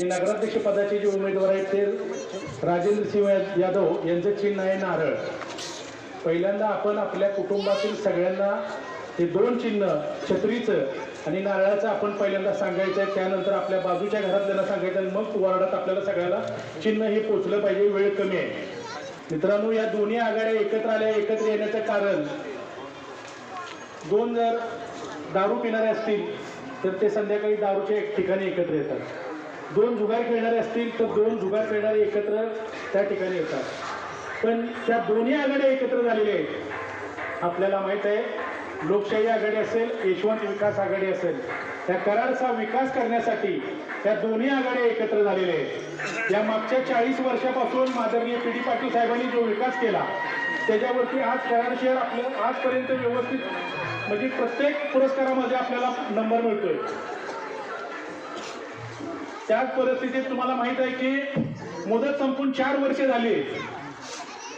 आणि नगराध्यक्ष पदाचे जे उमेदवार आहेत ते राजेंद्र सिंह यादव यांचं चिन्ह आहे नारळ. पहिल्यांदा आपण आपल्या कुटुंबातील सगळ्यांना हे दोन चिन्ह छत्रीचं आणि नारळाचं आपण पहिल्यांदा सांगायचं आहे त्यानंतर आपल्या बाजूच्या घरातल्यांना सांगायचं आणि मग वार्डात आपल्याला सगळ्याला चिन्ह हे पोचलं पाहिजे वेळ कमी आहे. मित्रांनो या दोन्ही आघाड्या एकत्र आल्या एकत्र येण्याचं कारण दोन जर दारू पिणारे असतील तर ते संध्याकाळी दारूच्या एक ठिकाणी एकत्र येतात. दोन जुगार खेळणारे असतील तर दोन जुगार खेळणारे एकत्र त्या ठिकाणी येतात. पण त्या दोन्ही आघाड्या एकत्र झालेल्या आहेत. आपल्याला माहीत आहे लोकशाही आघाडी असेल यशवंत विकास आघाडी असेल त्या करारचा विकास करण्यासाठी त्या दोन्ही आघाड्या एकत्र झालेल्या आहेत. या मागच्या चाळीस वर्षापासून माननीय पी डी पाटील साहेबांनी जो विकास केला त्याच्यावरती आज करार शहर आपलं आजपर्यंत व्यवस्थित म्हणजे प्रत्येक पुरस्कारामध्ये आपल्याला नंबर मिळतोय. त्याच परिस्थितीत तुम्हाला माहीत आहे की मुदत संपून चार वर्षे झाली.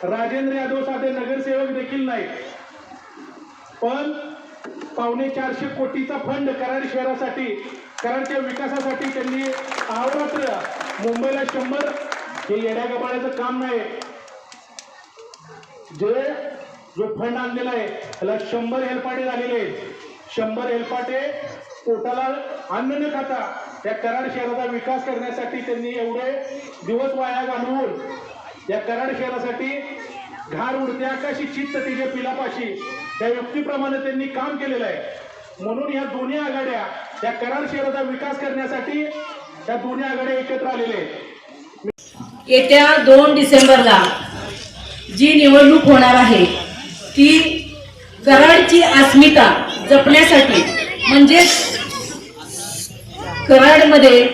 राजेंद्र यादव साधे नगरसेवक देखील नाही पण पावणे चारशे कोटीचा फंड कराड शहरासाठी कराडच्या विकासासाठी त्यांनी अहोरात्र मुंबईला शंभर हे येड्या गबाळ्याचं काम नाही. जे जो फंड आणलेला आहे त्याला शंभर हेलपाटे झालेले आहेत. शंभर हेलपाटे पोटाला अन्न न खाता या कराड शहराचा विकास करण्यासाठी त्यांनी एवढे दिवस वाया घालवून या कराड शहरासाठी घार उडते आकाशी चित्त तिच्या पिलापाशी. त्या व्यक्तीप्रमाणे त्यांनी काम केलेलं आहे. म्हणून या दोन्ही आघाड्या त्या कराड शहराचा विकास करण्यासाठी त्या दोन्ही आघाड्या एकत्र आलेल्या आहेत. येत्या दोन डिसेंबरला जी निवडणूक होणार आहे ती कराडची अस्मिता जपण्यासाठी म्हणजेच कराडमध्ये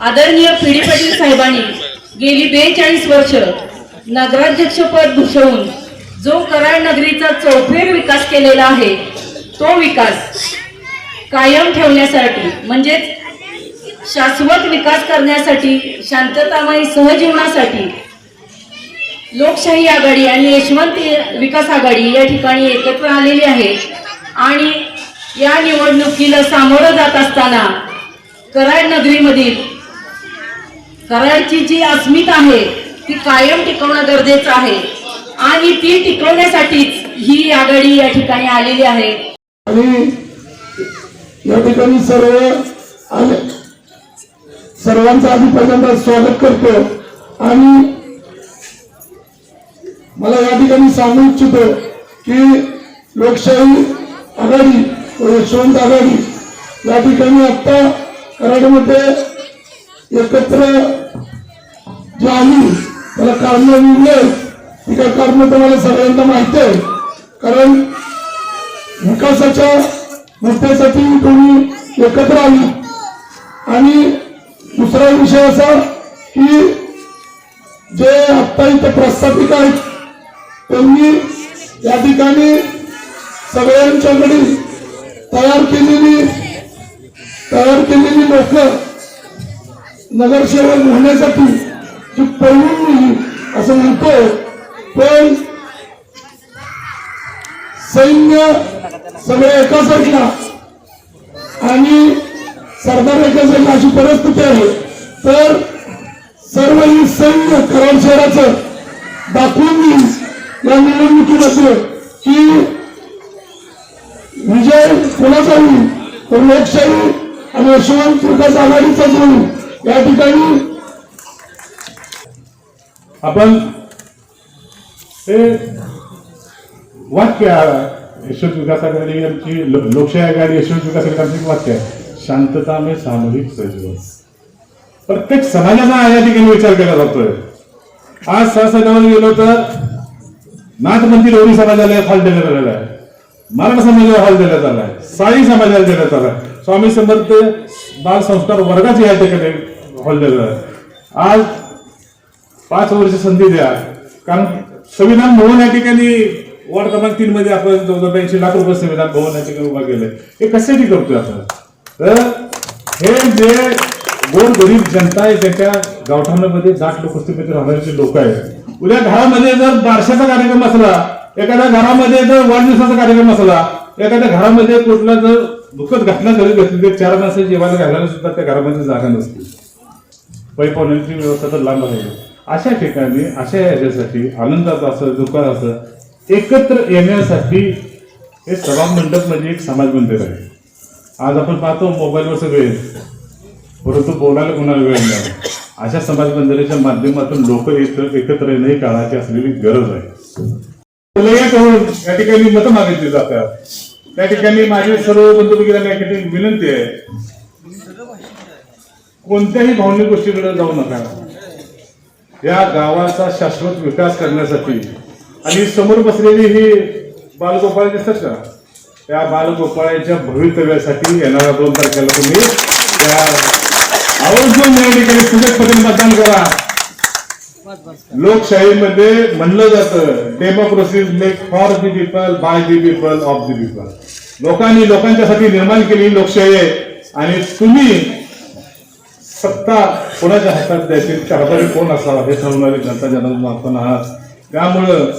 आदरणीय पीडी पाटील साहेबांनी गेली बेचाळीस वर्ष नगराध्यक्षपद भूषवून जो कराड नगरीचा चौफेर विकास केलेला आहे तो विकास कायम ठेवण्यासाठी म्हणजेच शाश्वत विकास करण्यासाठी शांततामय सहजीवनासाठी लोकशाही आघाडी आणि यशवंत विकास आघाडी या ठिकाणी एकत्र आलेली आहे. आणि या निवडणुकीला सामोरं जात असताना कराड नगरीमधील कराडची जी अस्मिता आहे ती कायम टिकवणं गरजेचं आहे. आणि ती टिकवण्यासाठीच ही आघाडी या ठिकाणी आलेली आहे. आणि या ठिकाणी सर्व आले सर्वांचं आधी पहिल्यांदा स्वागत करतो. आणि मला या ठिकाणी सांगू इच्छितो की लोकशाही आघाडी व यशवंत आघाडी या ठिकाणी आता कराडमध्ये एकत्र जे आली त्याला कारण निघले ती काय कारण तुम्हाला सगळ्यांना माहिती आहे. कारण विकासाच्या मुद्द्यासाठी तुम्ही एकत्र आली. आणि दुसरा विषय असा की जे आत्ता इथे प्रस्थापित आहेत त्यांनी या ठिकाणी सगळ्यांच्याकडे तयार केलेली तयार केलेली लोक नगरसेवक होण्यासाठी ती पळून गेली असं म्हणतो पण सैन्य सगळे एका साईडला आणि सरदार एका साईडला अशी परिस्थिती आहे. तर सर्व ही सैन्य कराड शहराचं दाखवून देईल या निवडणुकीमध्ये की विजय कोणाचा होईल? तर लोकशाही आणि यशवंत विकास आघाडीचा होईल या ठिकाणी आपण हे वाक्य यशवंत विकास आघाडी आमची लोकशाही आघाडी यशवंत विकास आघाडी एक वाक्य आहे. शांतता मे सामूहिक सहजीवन. प्रत्येक समाजाचा या ठिकाणी विचार केला जातोय. आज सहसभामध्ये गेलो तर नाथ मंदिर ओरी समाजाला हॉल देण्यात आलेला आहे. मराठा समाजाला हॉल देण्यात आला आहे. साई समाजाला देण्यात आला आहे. स्वामी समर्थ बाल संस्कार वर्गाचे या ठिकाणी हॉल दिलेला आहे. आज पाच वर्ष संधी द्या. कारण संविधान भवन या ठिकाणी वॉर्ड क्रमांक तीन मध्ये आपण जवळजवळ ऐंशी लाख रुपये संविधान भवन या ठिकाणी उभा केलंय. हे कशासाठी करतोय आपण? तर हे जे गोर गरीब जनता आहे त्याच्या गावठाणामध्ये जाट लोकवस्तीमध्ये राहणारे लोक आहेत उद्या घरामध्ये जर बारशाचा कार्यक्रम असला एखाद्या घरामध्ये जर वाढदिवसाचा कार्यक्रम असला एखाद्या घरामध्ये कुठला जर दुःखद घटना घरी घडली ते चार माणसं जेवायला घालायला सुद्धा त्या घरामध्ये जागा नसते. पैपवण्याची व्यवस्था तर लांब आहे. अशा ठिकाणी अशा ह्याच्यासाठी आनंदात असं दुःखात असं एकत्र येण्यासाठी हे सभा मंडप म्हणजे एक समाज मंदिर आहे. आज आपण पाहतो मोबाईलवर सगळे. परंतु बोलायला कोणाला वेळ नाही. अशा समाज मंदिराच्या माध्यमातून लोक एकत्र येणं ही काळाची असलेली गरज आहे. या ठिकाणी मतं मागितली जातात. त्या ठिकाणी माझी सर्व बंधू या ठिकाणी विनंती आहे. कोणत्याही भावनिक गोष्टीकडे जाऊ नका. या गावाचा शाश्वत विकास करण्यासाठी आणि समोर बसलेली ही बालगोपाळ दिसतात का? त्या बालगोपाळाच्या भवितव्यासाठी येणाऱ्या दोन तारखेला तुम्ही त्या आवर्जून या ठिकाणी सुजकपणे मतदान करा. लोकशाहीमध्ये म्हणलं जातं democracy make for the people by the people of the people लोकांनी लोकांच्यासाठी निर्माण केलेली लोकशाही आहे आणि तुम्ही सत्ता कोणाच्या हातात द्यायची कारभारी कोण असावा हे ठरवणारी जनता जनार्दन आपण आहात त्यामुळं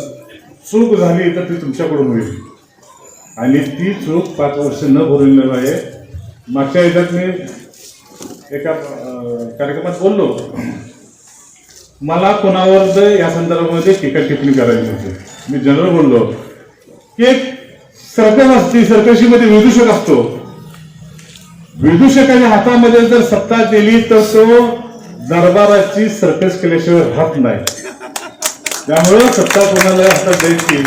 चूक झाली तर ती तुमच्याकडून होईल. आणि ती चूक पाच वर्ष न भरून आहे मागच्या याच्यात मी एका कार्यक्रमात बोललो. मला कोणावर या संदर्भामध्ये टीका टिप्पणी करायची होती मी जनरल बोललो. की एक सर्कस असते सर्कशीमध्ये विदूषक असतो. विदूषकाच्या हातामध्ये जर सत्ता दिली तर तो दरबाराची सर्कस केल्याशिवाय राहत नाही. त्यामुळं सत्ता कोणाला हातात द्यायची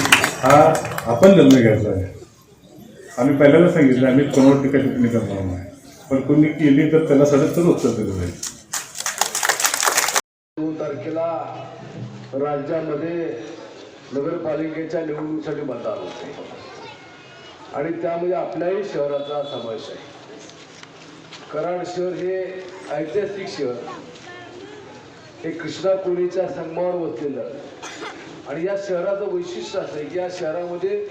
हा आपण निर्णय घ्यायचा आहे. आम्ही पहिल्यांदा सांगितलं आम्ही कोणावर टीका टिप्पणी करणार नाही. पण कोणी केली तर त्याला सडक उत्तर दिलं जाईल. तारखेला राज्यामध्ये नगरपालिकेच्या निवडणुकीसाठी मतदान होते. आणि त्यामध्ये आपल्याही शहराचा समावेश आहे. कराड शहर हे ऐतिहासिक शहर. हे कृष्णा कोणीच्या संगमावर वसलेलं आणि या शहराचं वैशिष्ट्य असं आहे की या शहरामध्ये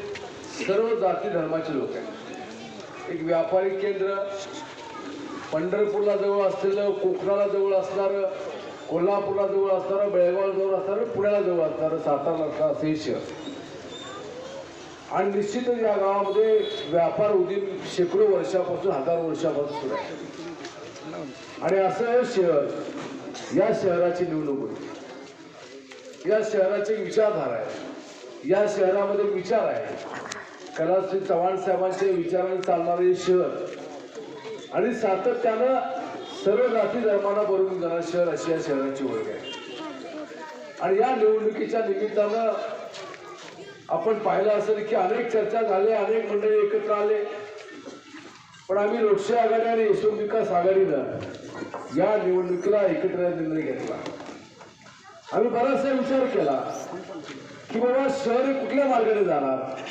सर्व जाती धर्माचे लोक आहेत. एक व्यापारी केंद्र पंढरपूरला जवळ असलेलं कोकणाला जवळ असणारं कोल्हापूरला जवळ असणारं बेळगाव जवळ असणारं पुण्याला जवळ असणारं सातारा असणारं हे शहर आणि निश्चितच या गावामध्ये व्यापार उद्योग शेकडो वर्षापासून हजार वर्षापासून सुरू आहे. आणि असं हे शहर या शहराची निवडणूक होती या शहराची विचारधारा आहे. या शहरामध्ये विचार आहे. कलाश्री चव्हाण साहेबांच्या विचाराने चालणारे शहर आणि सातत्यानं सर्व जाती धर्मांना बरोबर जाणार शहर अशी या शहराची ओळख आहे. आणि या निवडणुकीच्या निमित्तानं आपण पाहिलं असेल की अनेक चर्चा झाल्या अनेक मंडळी एकत्र आले. पण आम्ही लोकशाही आघाडी आणि यशवंत विकास आघाडीनं या निवडणुकीला एकत्र निर्णय घेतला. आम्ही बराचसा विचार केला की बाबा शहर कुठल्या मार्गाने जाणार?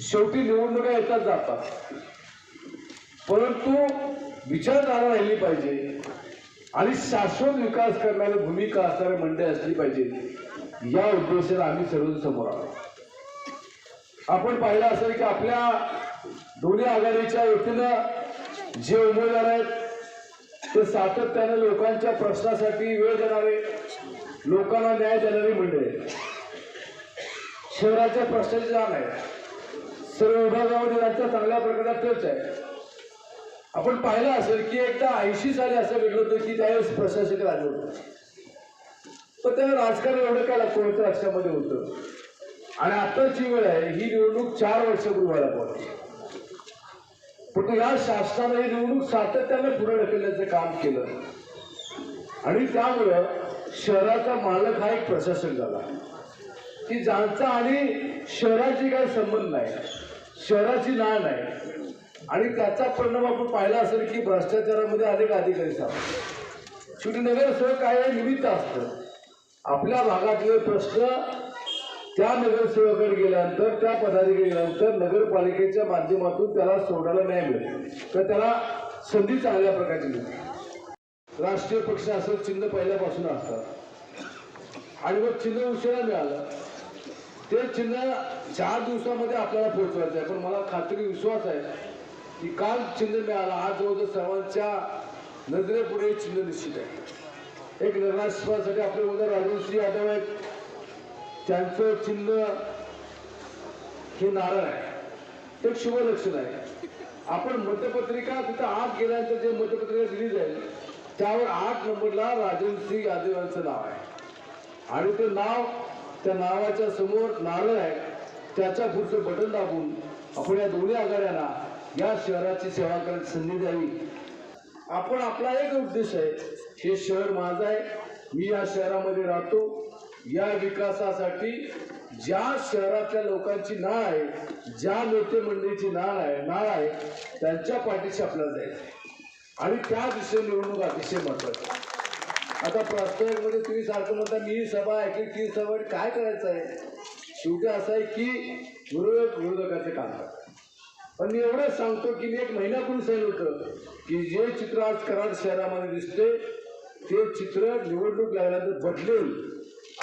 शेवटी निवडणुका येतात जातात. परंतु विचारधारा राहिली पाहिजे. आणि शाश्वत विकास करणारी भूमिका असणारी मंडळी असली पाहिजे. या उद्देशाने आम्ही सर्व समोर आलो. आपण पाहिलं असेल की आपल्या दोन्ही आघाडीच्या वतीनं जे उमेदवार आहेत ते सातत्याने लोकांच्या प्रश्नासाठी वेळ देणारे लोकांना न्याय देणारी मंडळी आहेत. शहराच्या प्रश्नाची जाण आहे. सर्व विभागामध्ये त्यांचा चांगल्या प्रकारचा टच आहे. आपण पाहिलं असेल की एकदा ऐंशी साली असं भेटलं होतं की त्यावेळेस प्रशासक आले होतं. पण त्या राजकारण एवढं काय कोणत्या लक्षामध्ये होतं? आणि आताची वेळ आहे ही निवडणूक चार वर्षापूर्वी व्हायला पाहिजे पण या शासनाने ही निवडणूक सातत्याने पुढे ढकलण्याचं काम केलं. आणि त्यामुळं शहराचा मालक हा एक प्रशासक झाला. की ज्यांचा आणि शहराची काही संबंध नाही शहराची ना नाही आणि त्याचा परिणाम आपण पाहिला असेल की भ्रष्टाचारामध्ये अनेक अधिकारी सापडले शेवटी नगरसेवक काय निमित्त असतं? आपल्या भागातले प्रश्न त्या नगरसेवकाकडे गेल्यानंतर त्या पदाधिकारी गेल्यानंतर नगरपालिकेच्या माध्यमातून त्याला सोडायला न्याय मिळत तर त्याला संधी चांगल्या प्रकारची मिळते राष्ट्रीय पक्ष असं चिन्ह पहिल्यापासून असतात. आणि मग चिन्ह उशिरा मिळालं. ते चिन्ह चार दिवसामध्ये आपल्याला पोहोचवायचं आहे. पण मला खात्री विश्वास आहे की काल चिन्ह मिळाला आज जवळजवळ सर्वांच्या नजरेपुढे चिन्ह निश्चित आहे. एक नगराध्यक्षपदासाठी आपले उमेदवार राजवंशी यादव आहेत. त्यांचं चिन्ह हे नारळ आहे. ते एक शुभ लक्षण आहे. आपण मतपत्रिका तिथं आत गेल्यानंतर जे मतपत्रिका दिली जाईल त्यावर आठ नंबरला राजवंशी यादव यांचं नाव आहे. आणि ते नाव त्या नावाच्या समोर नारळ आहे. त्याच्या पुढचं बटन दाबून आपण या दोन्ही आघाड्यांना या शहराची सेवा करण्याची संधी द्यावी. आपण आपला एक उद्देश आहे हे शहर माझं आहे. मी या शहरामध्ये राहतो. या विकासासाठी ज्या शहरातल्या लोकांची नाळ आहे ज्या नेते मंडळीची नाळ आहे नाळ आहे त्यांच्या पाठीशी आपल्याला जायचं आणि त्या दिशेने निवडणूक अतिशय महत्वाची आता प्रास्ताविकमध्ये तुम्ही सारखं म्हणता मी ही सभा ऐकली ती सभा काय करायचं आहे? शेवटी असं आहे की विरोधक विरोधकाचे काम करतात. पण मी एवढंच सांगतो की मी एक महिन्यापूर्वी सांगितलं होतं की जे चित्र आज कराड शहरामध्ये दिसते ते चित्र निवडणूक लागल्यानंतर बदलेल.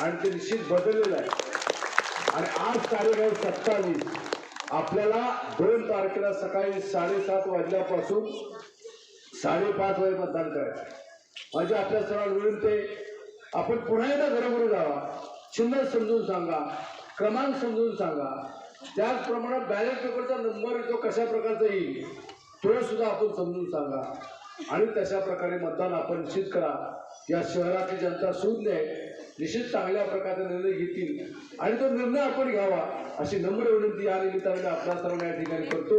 आणि ते निश्चित बदललेलं आहे. आणि आज तारीख आहे सत्तावीस. आपल्याला दोन तारखेला सकाळी साडेसात वाजल्यापासून साडेपाच वाजे मतदान करायचं म्हणजे आपल्या सर्वांना विनंती आपण पुन्हा एकदा घरोघरी जावा. चिन्ह समजून सांगा क्रमांक समजून सांगा. त्याचप्रमाणे बॅलेट पेपरचा नंबर येतो कशा प्रकारचा येईल तो सुद्धा आपण समजून सांगा. आणि तशा प्रकारे मतदान आपण निश्चित करा. या शहराची जनता सुज्ञ आहे निश्चित चांगल्या प्रकारचा निर्णय घेतील. आणि तो निर्णय आपण घ्यावा अशी नम्र विनंती या निमित्ताने आपल्या सर्वांना या ठिकाणी करतो.